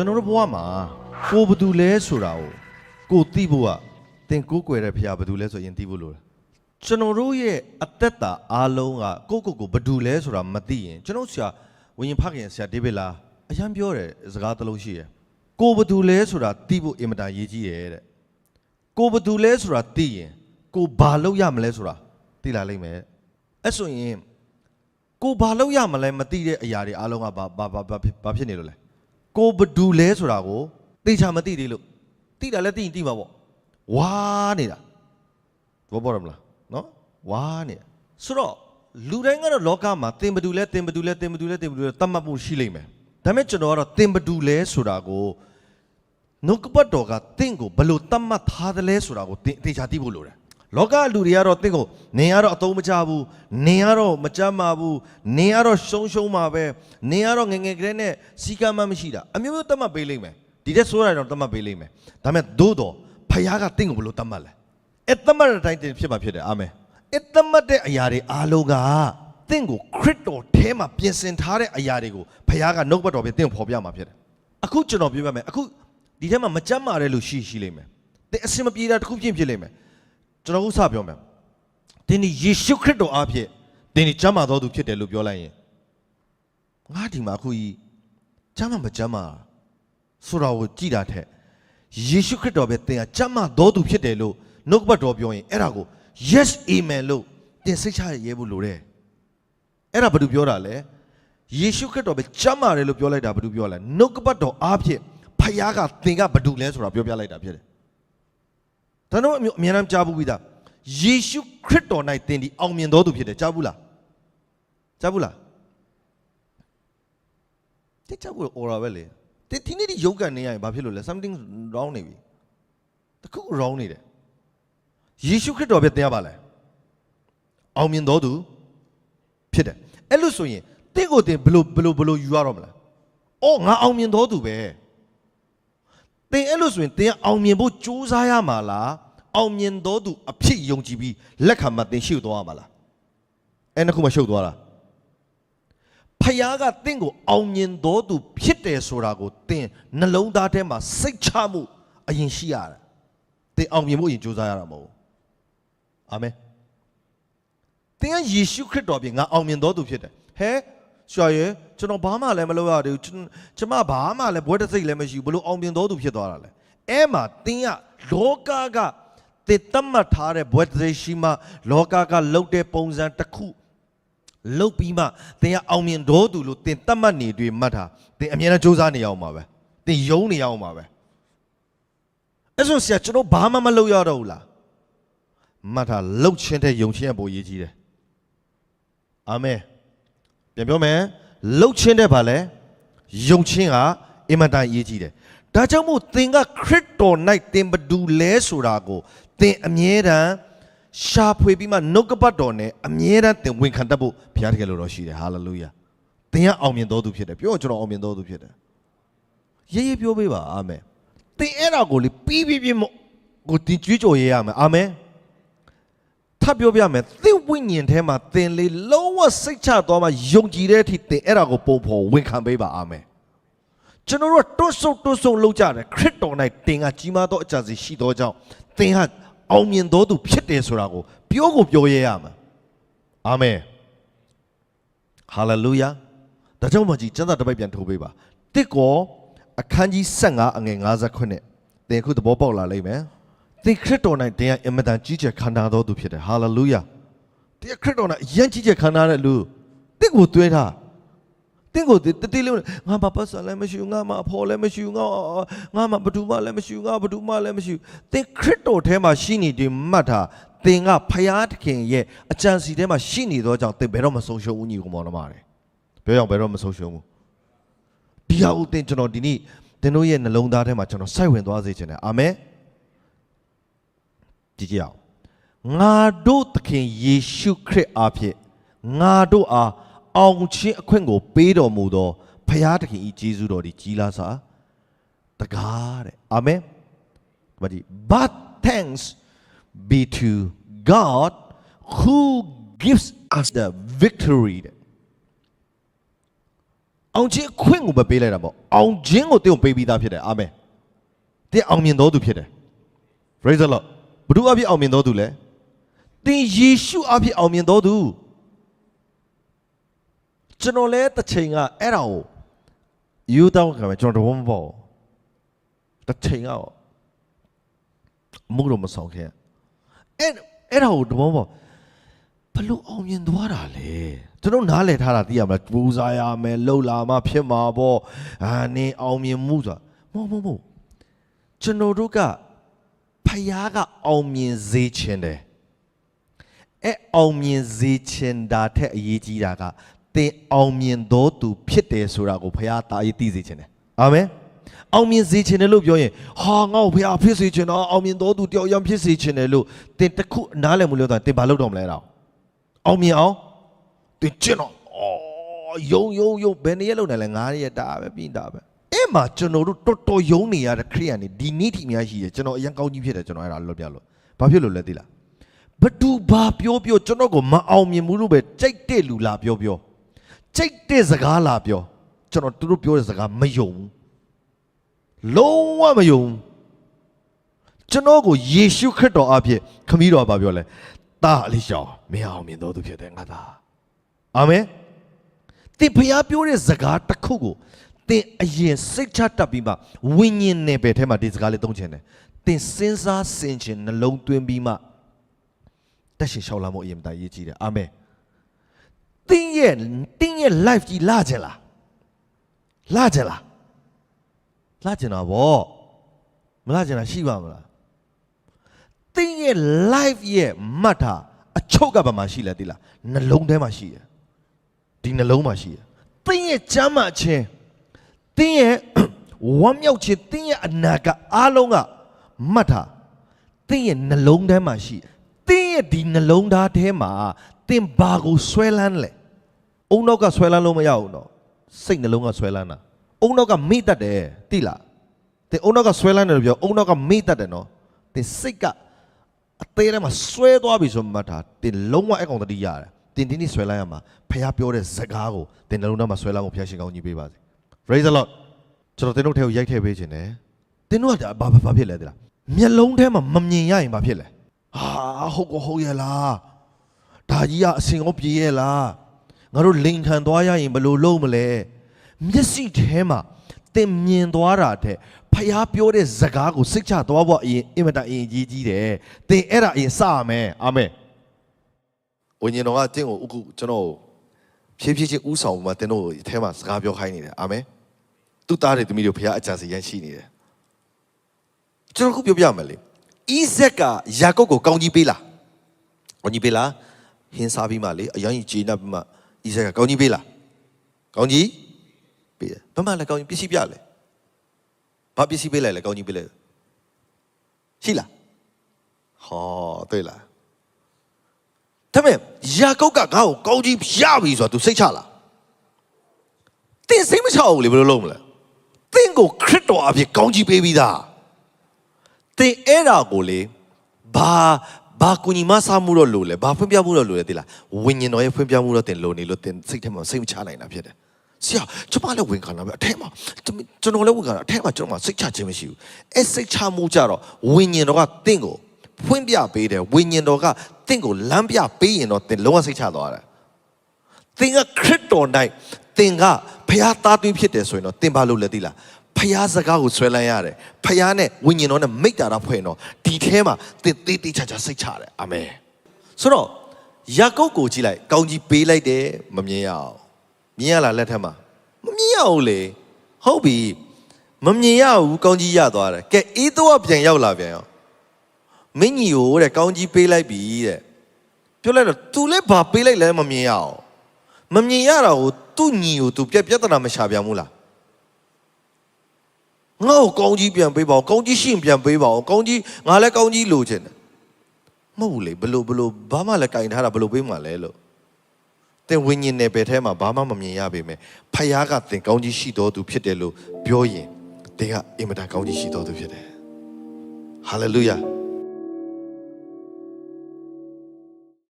ကျွန်တော်တို့ဘဝမှာကိုဘယ်သူလဲဆိုတာကိုကိုသိဖို့ကသင်ကိုးကွယ်တဲ့ဖခင်ဘယ်သူလဲဆိုရင်သိဖို့လိုတယ်ကျွန်တော်တို့ရဲ့အသက်တာအားလုံးကကိုယ့်ကိုယ်ကိုဘယ်သူလဲဆိုတာမသိရင်ကျွန်တော်ဆရာဝိညာဉ်ဖခင်ဆရာဒေးဗစ်လာအရန်ပြောတယ်စကားတစ်လုံးရှိရယ်ကိုဘယ်သူလဲဆိုတာသိဖို့အင်မတန်ရေးကြီးတယ်တဲ့ကိုဘယ်သူလဲဆိုတာသိရင်ကိုဘာလုပ်ရမလဲဆိုတာသိလာလိမ့်မယ်အဲ့ဆိုရင်ကိုဘာလုပ်ရမလဲမသိတဲ့အရာတွေအားလုံးကဘာဘာဘာဘာဖြစ်ဘာဖြစ်နေလို့လဲ ကိုဘဒူလဲဆိုတာကိုသိချာမသိသေးလို့သိတာလည်းသိရင်သိမှာပေါ့ဝါနေတာဘောပေါ်ရမလားနော်ဝါနေတာဆိုတော့လူတိုင်းကတော့လောကမှာတင်ဘဒူလဲတင်ဘဒူလဲတင်ဘဒူလဲတင်ဘဒူလဲတတ်မှတ်မှုရှိလိမ့်မယ်ဒါပေမဲ့ကျွန်တော်ကတော့တင်ဘဒူလဲဆိုတာကိုနှုတ်ကပတ်တော်ကတင့်ကိုဘယ်လို့တတ်မှတ်ထားတယ်လဲဆိုတာကိုသိသိချာသိဖို့လိုတယ် လောကလူတွေကတော့တင့်ကိုနင်ကတော့အသုံးမချဘူးနင်ကတော့မကြမ်းပါဘူးနင်ကတော့ရှုံးရှုံးပါပဲနင်ကတော့ငယ်ငယ်ကလေးနဲ့စီကံမှမရှိတာအမျိုးမျိုးတတ်မှတ်ပေးလိမ့်မယ်ဒီတဲ့ဆိုးရတော့တတ်မှတ်ပေးလိမ့်မယ်ဒါပေမဲ့သို့တော့ဖခင်ကတင့်ကိုဘယ်လို့တတ်မှတ်လဲအဲ့တတ်မှတ်တဲ့အတိုင်းတင်ဖြစ်မှာဖြစ်တယ်အာမင်အဲ့တတ်မှတ်တဲ့အရာတွေအားလုံးကတင့်ကိုခရစ်တော်ထဲမှာပြင်ဆင်ထားတဲ့အရာတွေကိုဖခင်ကနှုတ်ပတ်တော်ပြင်တင့်ကိုဖော်ပြမှာဖြစ်တယ်အခုကျွန်တော်ပြောပြမယ်အခုဒီထဲမှာမကြမ်းမာတဲ့လူရှိရှိလိမ့်မယ်တဲ့အစင်မပြေတာတစ်ခုဖြစ်ဖြစ်လိမ့်မယ် ကျွန်တော်ခုစပြောမယ်တင်းဒီယေရှုခရစ်တော်အားဖြင့်တင်းဒီကြမ်းမာတော်သူဖြစ်တယ်လို့ပြောလိုက်ရင်ငါဒီမှာအခုကြီးကြမ်းမာမကြမ်းမာဆိုတာကိုကြည်တာထက်ယေရှုခရစ်တော်ပဲတင်ကကြမ်းမာတော်သူဖြစ်တယ်လို့နှုတ်ကပတ်တော်ပြောရင်အဲ့ဒါကို yes amen လို့တင်စိတ်ချရဲဖို့လိုတယ်အဲ့ဒါဘာလို့ပြောတာလဲယေရှုခရစ်တော်ပဲကြမ်းမာတယ်လို့ပြောလိုက်တာဘာလို့ပြောလဲနှုတ်ကပတ်တော်အားဖြင့်ဖခင်ကသင်ကဘာလို့လဲဆိုတာပြောပြလိုက်တာဖြစ်တယ် ဒါတော့အများအားကြားဘူးပြီးသားယေရှုခရစ်တော်၌သင်ဒီအောင်မြင်တော်သူဖြစ်တယ်ကြားဘူးလားကြားဘူးလားတိကျဘူးအော်ရပဲလေဒီဒီနေ့ဒီယုံကန်နေရရင်ဘာဖြစ်လို့လဲ something wrong နေပြီတခု wrong နေတယ်ယေရှုခရစ်တော်ပဲသင်ရပါလဲအောင်မြင်တော်သူဖြစ်တယ်အဲ့လို့ဆိုရင်တင့်ကိုတင်ဘလို့ဘလို့ဘလို့ယူရတော့မလားအော်ငါအောင်မြင်တော်သူပဲ သင်အဲ့လို့ဆိုရင်သင်ကအောင်မြင်ဖို့ကြိုးစားရမှာလားအောင်မြင်တော်သူအဖြစ်ယုံကြည်ပြီးလက်ခံမှသင်ရှုပ်သွားရမှာလားအဲ့နှစ်ခုမှရှုပ်သွားတာဖယားကတင့်ကိုအောင်မြင်တော်သူဖြစ်တယ်ဆိုတာကိုသင်နှလုံးသားထဲမှာစိတ်ချမှုအရင်ရှိရတာသင်အောင်မြင်ဖို့အရင်ကြိုးစားရတာမဟုတ်ဘူးအာမင်သင်ကယေရှုခရစ်တော်ပြင်ငါအောင်မြင်တော်သူဖြစ်တယ်ဟဲရှာရဲ ကျွန်တော်ဘာမှလည်းမလုပ်ရသေးဘူးကျွန်ကျမဘာမှလည်းဘွဲတစ်စိတ်လည်းမရှိဘူးဘလို့အောင်မြင်တော်သူဖြစ်သွားတာလဲအဲ့မှာသင်ကလောကကတည်တတ်မှတ်ထားတဲ့ဘွဲတစ်စိတ်ရှိမှလောကကလှုပ်တဲ့ပုံစံတစ်ခုလှုပ်ပြီးမှသင်ကအောင်မြင်တော်သူလို့သင်တတ်မှတ်နေတွေ့မှတ်တာသင်အမြဲတမ်းစူးစမ်းနေအောင်ပါပဲသင်ယုံနေအောင်ပါပဲအဲ့ဆိုဆရာကျွန်တော်ဘာမှမလုပ်ရတော့ဘူးလားမှတ်တာလှုပ်ခြင်းတဲ့ယုံခြင်းအပေါ်ရေးကြီးတယ်အာမင်ပြန်ပြောမယ် လှုပ်ခြင်းတဲ့ဗာလဲယုံခြင်းကအင်မတန်အရေးကြီးတယ်ဒါကြောင့်မို့သင်ကခရစ်တော်၌သင်ဘဒူလဲဆိုတာကိုသင်အမြဲတမ်းရှာဖွေပြီးမှနှုတ်ကပတ်တော်နဲ့အမြဲတမ်းသင်ဝန်ခံတတ်ဖို့ဘုရားတကယ်လို့တော့ရှိတယ်ဟာလေလုယာသင်ကအောင်မြင်တော်သူဖြစ်တယ်ပြောကျွန်တော်အောင်မြင်တော်သူဖြစ်တယ်ရေးရေးပြောပေးပါအာမင်သင်အဲ့ဒါကိုလေပြီးပြီးပြီးမို့ကိုတင်ကြွေးကြော်ရေးရမယ်အာမင်ထပ်ပြောပြမယ်သင်ဝိညာဉ်ထဲမှာသင်လေးလုံး ဝစိတ်ချသွားမှယုံကြည်တဲ့အထိသင်အဲ့ဒါကိုပုံဖော်ဝန်ခံပေးပါအာမင်ကျွန်တော်တို့ကတွတ်ဆုပ်တွတ်ဆုပ်လုပ်ကြတယ်ခရစ်တော်၌တင်ကကြီးမားသောအကြံစီရှိသောကြောင့်သင်ဟာအောင်မြင်တော်သူဖြစ်တယ်ဆိုတာကိုပြောကိုပြောရရမှာအာမင်ဟာလေလုယာဒါကြောင့်မကြီးကျမ်းစာတစ်ပိုက်ပြန်ထိုးပေးပါတစ်ကောအခန်းကြီး15အငယ်50ခုနှစ်သင်အခုသဘောပေါက်လာလိမ့်မယ်သင်ခရစ်တော်၌တင်ကအင်မတန်ကြီးကျယ်ခန္ဓာတော်သူဖြစ်တယ်ဟာလေလုယာ တင်ခရစ်တော်၌အရင်ကြီးကျယ်ခန္ဓာတဲ့လူတင့်ကိုသွေးထားတင့်ကိုတတိလေးငါမပတ်စံလည်းမရှိဘူးငါမအဖော်လည်းမရှိဘူးငါငါမဘဒူမလည်းမရှိဘူးငါဘဒူမလည်းမရှိဘူးသင်ခရစ်တော်ထဲမှာရှိနေတယ်မှတ်ထားသင်ကဖယားသခင်ရဲ့အကြံစီထဲမှာရှိနေသောကြောင့်သင်ဘယ်တော့မဆုံးရှုံးဘူးညီကောင်မောင်နှမတွေပြောရအောင်ဘယ်တော့မဆုံးရှုံးဘူးဒီဟာကိုသင်ကျွန်တော်ဒီနေ့သင်တို့ရဲ့နှလုံးသားထဲမှာကျွန်တော်စိုက်ဝင်သွားစေချင်တယ်အာမင်ကြည့်ကြည့်အောင် ငါတို့သခင်ယေရှုခရစ်အားဖြင့်ငါတို့အားအောင်ခြင်းအခွင့်ကို ပေးတော်မူသောဖခင်သခင်ဤဂျေဇုတော်ဒီကြီးလားစာတကားတဲ့အာမင်မဒီ but thanks be to God who gives us the victory တဲ့အောင်ခြင်းအခွင့်ကိုပဲပေးလိုက်တာပေါ့အောင်ခြင်းကိုတင်းကိုပေးပြီးသားဖြစ်တယ်အာမင်တင်းအောင်မြင်တော်သူဖြစ်တယ် praise the lord ဘုသူအဖြစ်အောင်မြင်တော်သူလဲ တင်းယေရှုအဖြစ်အောင်မြင်တော်သူကျွန်တော်လဲတစ်ချိန်ကအဲ့ဒါကိုယူတောင်းခံမယ်ကျွန်တော်တော့မပေါ့တစ်ချိန်ကတော့အမှုတော့မဆောင်ခဲ့အဲ့အဲ့ဒါကိုတော့ပေါ့ဘလို့အောင်မြင်သွားတာလဲကျွန်တော်နားလည်ထားတာသိရမလားပူဇာရမယ်လှုပ်လာမှဖြစ်မှာပေါ့အာနင်းအောင်မြင်မှုဆိုတာမဟုတ်မဟုတ်မဟုတ်ကျွန်တော်တို့ကဖယားကအောင်မြင်စေခြင်းတယ် အဲ့အောင်မြင်စေခြင်းတာထက်အရေးကြီးတာကသင်အောင်မြင်တော်သူဖြစ်တယ်ဆိုတာကိုဖယားတာအရေးသိစေခြင်းတယ်အာမင်အောင်မြင်စေခြင်းတယ်လို့ပြောရင်ဟာငါ့ကိုဖယားဖြစ်စေခြင်းတော့အောင်မြင်တော်သူတယောက်ယောက်ဖြစ်စေခြင်းတယ်လို့သင်တစ်ခုနားလည်မှုလို့တော့သင်ဘာလုပ်တော့မလဲတော့အောင်မြင်အောင်တင်ကျင်တော့အော်ယုံယုံယုံဘယ်နည်းလုံးနိုင်လဲ9ရက်တာပဲပြီးတာပဲအဲ့မှာကျွန်တော်တို့တော်တော်ယုံနေရတဲ့ခရိယန်နေဒီနေ့ထိများရှိတယ်ကျွန်တော်အရင်ကောင်းကြီးဖြစ်တယ်ကျွန်တော်အဲ့ဒါလွတ်ပြလို့ဘာဖြစ်လို့လဲသိလား ဘသူဘာပြောပြောကျွန်တော်ကိုမအောင်မြင်ဘူးလို့ပဲကြိုက်တဲ့လူလာပြောပြောကြိုက်တဲ့စကားလာပြောကျွန်တော်သူတို့ပြောတဲ့စကားမယုံဘူးလုံးဝမယုံဘူးကျွန်တော်ကိုယေရှုခရစ်တော်အဖြစ်ခမည်းတော်ဘာပြောလဲတာအလေးရှောင်းမင်းအောင်မြင်တော်သူဖြစ်တယ်ငါသားအာမင်သင်ဖျားပြောတဲ့စကားတစ်ခုကိုသင်အရင်စိတ်ချတတ်ပြီးမှဝိညာဉ်နယ်ပယ်ထဲမှာဒီစကားလေးသုံးချင်တယ်သင်စဉ်းစားဆင်ခြင်နှလုံးသွင်းပြီးမှ တက်ရှင်ရှောက်လာမှုအရင်မတရေးကြည့်တယ်အာမင်သင်ရဲ့သင်ရဲ့ life ကြီးလာကြလားလာကြလားလာကြတာဗောမလာကြတာရှိပါမလားသင်ရဲ့ life ရဲ့မှတ်တာအချုပ်ကဘာမှရှိလဲသိလားနှလုံးထဲမှာရှိတယ်ဒီနှလုံးမှာရှိတယ်သင်ရဲ့ကြမ်းမှချင်းသင်ရဲ့ဝမ်းမြောက်ခြင်းသင်ရဲ့အနာကအားလုံးကမှတ်တာသင်ရဲ့နှလုံးထဲမှာရှိတယ်သင် ရဲ့ဒီနှလုံးသားထဲမှာသင်ဘာကိုဆွဲလန်းလဲအုံနောက်ကဆွဲလန်းလို့မရဘူးနော်စိတ်နှလုံးကဆွဲလန်းတာအုံနောက်ကမိတတ်တယ်သိလားသင်အုံနောက်ကဆွဲလန်းတယ်လို့ပြောအုံနောက်ကမိတတ်တယ်နော်သင်စိတ်ကအသေးထဲမှာဆွဲသွားပြီဆိုမှတ်တာတင်လုံးဝအကောင်တတိရတယ်တင်တင်းนี่ဆွဲလိုက်ရမှာဖះပြောတဲ့စကားကိုတင်နှလုံးထဲမှာဆွဲလိုက်ဖို့ဖះရှင်ကောင်းကြီးပေးပါစေ praise the lord ကျွန်တော်တင်တို့ထဲကိုရိုက်ထည့်ပေးခြင်းတယ်တင်တို့ကဘာဘာဘာဖြစ်လဲတိလားမျက်လုံးထဲမှာမမြင်ရရင်ဘာဖြစ်လဲ ဟာဟုတ်ကောဟုတ်ရဲ့လားဒါကြီးကအစင်ကောပြေရဲ့လားငါတို့လိန်ခံသွားရရင်ဘယ်လိုလုပ်မလဲမျက်စိထဲမှာတင်မြင်သွားတာတဲ့ဖះပြောတဲ့စကားကိုစိတ်ချသွားဖို့အရင်အင်မတန်အရင်ကြီးကြီးတယ်တင်အဲ့ဒါအရင်စရမယ်အာမင်ဝိညာဉ်တော်ကတင့်ကိုအခုကျွန်တော်ဖြည်းဖြည်းချင်းဥဆောင်မှာတင်တို့အထဲမှာစကားပြောခိုင်းနေတယ်အာမင်သူ့သားတွေသမီးတွေဖះအကြံစီရန်ရှိနေတယ်ကျွန်တော်ခုပြောပြမယ်လေ ဣဇက်ကယာကုပ်ကိုကောင်းကြီးပေးလားကောင်းကြီးပေးလားဟင်းစားပြီးမှလေအရင်ကြီးဂျေနပ်ပြီးမှဣဇက်ကကောင်းကြီးပေးလားကောင်းကြီးပေးတယ်ဘာမှလည်းကောင်းကြီးပစ္စည်းပြလဲဘာပစ္စည်းပေးလိုက်လဲကောင်းကြီးပေးလိုက်ရှိလားဟော对လားဒါပေမဲ့ယာကုပ်ကငါ့ကိုကောင်းကြီးရပြီဆိုတော့ तू စိတ်ချလားတင်စိတ်မချဘူးလေဘယ်လိုလုပ်မလဲသင်ကိုခရစ်တော်အဖြစ်ကောင်းကြီးပေးပြီးသား သင်အဲ့ဒါကိုလေဘာဘာကူညီမဆာမှုတော့လို့လေဘာဖွင့်ပြမှုတော့လို့လေတိလားဝိညာဉ်တော်ရဲ့ဖွင့်ပြမှုတော့တင်လို့နေလို့တင်စိတ်ထဲမှာစိတ်မချနိုင်တာဖြစ်တယ်ဆရာကျွန်မလည်းဝင်ခံတာပဲအထက်မှာကျွန်တော်လည်းဝင်ခံတာအထက်မှာကျွန်တော်မှစိတ်ချခြင်းမရှိဘူးအဲ့စိတ်ချမှုကြတော့ဝိညာဉ်တော်ကတင့်ကိုဖွင့်ပြပေးတယ်ဝိညာဉ်တော်ကတင့်ကိုလမ်းပြပေးရင်တော့တင်လုံးဝစိတ်ချသွားတယ်သင်ကခရစ်တော်၌သင်ကဖျားသားသွင်းဖြစ်တယ်ဆိုရင်တော့သင်ဘာလုပ်လဲသိလား ဖျားစကားကိုဆွဲလန်းရတယ်ဖျားနဲ့ဝိညာဉ်တော်နဲ့မိတ္တာတာဖွင့်တော့ဒီထဲမှာသင်သေးသေးချာချာစိတ်ချတယ်အာမင်ဆိုတော့ယာကုပ်ကိုကြည့်လိုက်ကောင်းကြီးပေးလိုက်တယ်မမြင်ရအောင်မြင်ရလားလက်ထက်မှာမမြင်ရဘူးလေဟုတ်ပြီမမြင်ရဘူးကောင်းကြီးရသွားတယ်ကဲအေးတော့ပြန်ရောက်လာပြန်ရောမင်းကြီးကိုတဲ့ကောင်းကြီးပေးလိုက်ပြီတဲ့ပြောလိုက်တော့ तू လည်းဘာပေးလိုက်လဲမမြင်ရအောင်မမြင်ရတာကိုသူ့ညီကို तू ပြက်ပြက်တနာမရှာပြန်ဘူးလား ငါ့ကိုကောင်းကြီးပြန်ပေးပါဦးကောင်းကြီးရှိရင်ပြန်ပေးပါဦးကောင်းကြီးငါလည်းကောင်းကြီးလိုချင်တယ်မဟုတ်ဘူးလေဘလို့ဘလို့ဘာမှလည်းကင်ထားတာဘလို့ပေးမှလဲလို့တင်ဝိညာဉ်နယ်ပယ်ထဲမှာဘာမှမမြင်ရပေမဲ့ဖယားကတင်ကောင်းကြီးရှိတော်သူဖြစ်တယ်လို့ပြောရင်တင်ကအင်မတန်ကောင်းကြီးရှိတော်သူဖြစ်တယ်ဟာလေလုယာ